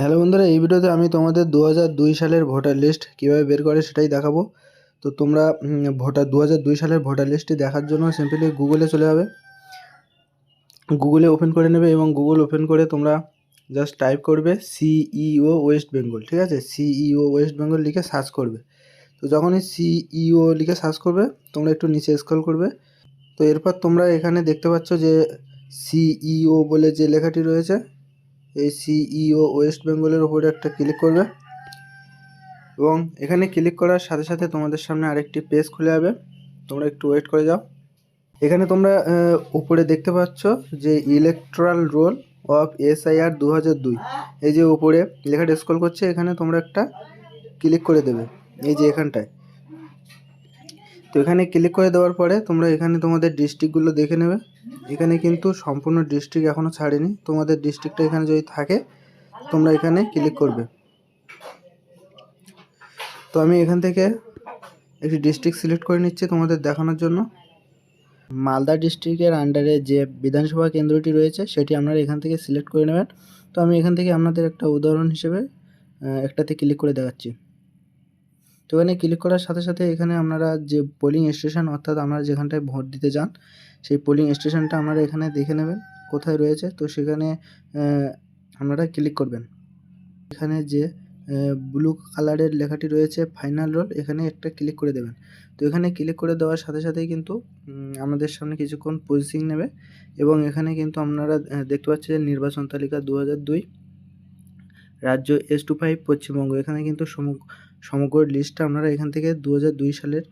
Hello বন্ধুরা, এই ভিডিওতে আমি তোমাদের দু দুই সালের ভোটার লিস্ট কীভাবে বের করে সেটাই দেখাবো। তো তোমরা ভোটার দু দুই সালের ভোটার লিস্টটি দেখার জন্য সিম্পলি গুগলে চলে যাবে। গুগলে ওপেন করে নেবে এবং গুগল ওপেন করে তোমরা জাস্ট টাইপ করবে সিইও ওয়েস্ট বেঙ্গল ঠিক আছে? সিইও ওয়েস্ট বেঙ্গল লিখে সার্চ করবে। তো যখনই সিইও লিখে সার্চ করবে, তোমরা একটু নিচে স্ক্রল করবে। তো এরপর তোমরা এখানে দেখতে পাচ্ছ যে সিইও বলে যে লেখাটি রয়েছে এই সিইও ওয়েস্ট বেঙ্গলের উপরে একটা ক্লিক করবে। এবং এখানে ক্লিক করার সাথে সাথে তোমাদের সামনে আরেকটি পেজ খুলে যাবে। তোমরা একটু ওয়েট করে যাও। এখানে তোমরা উপরে দেখতে পাচ্ছ যে ইলেকট্রাল রোল অফ এসআইআর দু হাজার দুই। এই যে উপরে লেখাটা স্ক্রল করছে, এখানে তোমরা একটা ক্লিক করে দেবে। এই যে এখানটায়। তো এখানে ক্লিক করে দেওয়ার পরে তোমরা এখানে তোমাদের ডিস্ট্রিক্টগুলো দেখে নেবে। এখানে কিন্তু সম্পূর্ণ ডিস্ট্রিক্ট এখনও ছাড়েনি। তোমাদের ডিস্ট্রিক্টটা এখানে যদি থাকে, তোমরা এখানে ক্লিক করবে। তো আমি এখান থেকে একটি ডিস্ট্রিক্ট সিলেক্ট করে নিচ্ছি তোমাদের দেখানোর জন্য। মালদা ডিস্ট্রিক্টের আন্ডারে যে বিধানসভা কেন্দ্রটি রয়েছে, সেটি আপনারা এখান থেকে সিলেক্ট করে নেবেন। তো আমি এখান থেকে আপনাদের একটা উদাহরণ হিসেবে একটাতে ক্লিক করে দেখাচ্ছি। তো এখানে ক্লিক করার সাথে সাথে এখানে আপনারা যে পোলিং স্টেশন অর্থাৎ আপনারা যেখানটায় ভোট দিতে যান সেই পোলিং স্টেশনটা আপনারা এখানে দেখে নেবেন কোথায় রয়েছে। তো সেখানে আপনারা ক্লিক করবেন। এখানে যে ব্লু কালারের লেখাটি রয়েছে ফাইনাল রোল এখানে একটা ক্লিক করে দেবেন। তো এখানে ক্লিক করে দেওয়ার সাথে সাথেই কিন্তু আমাদের সামনে কিছুক্ষণ প্রসেসিং নেবে এবং এখানে কিন্তু আপনারা দেখতে পাচ্ছেন নির্বাচন তালিকা দু হাজার দুই। রাজ্য এস টু ফাইভ পশ্চিমবঙ্গ। এখানে কিন্তু সমগ্র লিস্টটা আপনারা এখান থেকে দু হাজার দুই সালের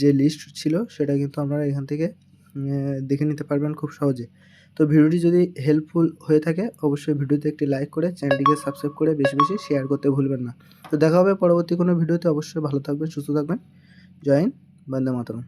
যে লিস্ট ছিল, সেটা কিন্তু আপনারা এখান থেকে দেখে নিতে পারবেন খুব সহজে। তো ভিডিওটি যদি হেল্পফুল হয়ে থাকে, অবশ্যই ভিডিওতে একটি লাইক করে চ্যানেলটিকে সাবস্ক্রাইব করে বেশি বেশি শেয়ার করতে ভুলবেন না। তো দেখা হবে পরবর্তী কোনো ভিডিওতে। অবশ্যই ভালো থাকবেন, সুস্থ থাকবেন। জয় হিন্দ, বন্দে মাতরম।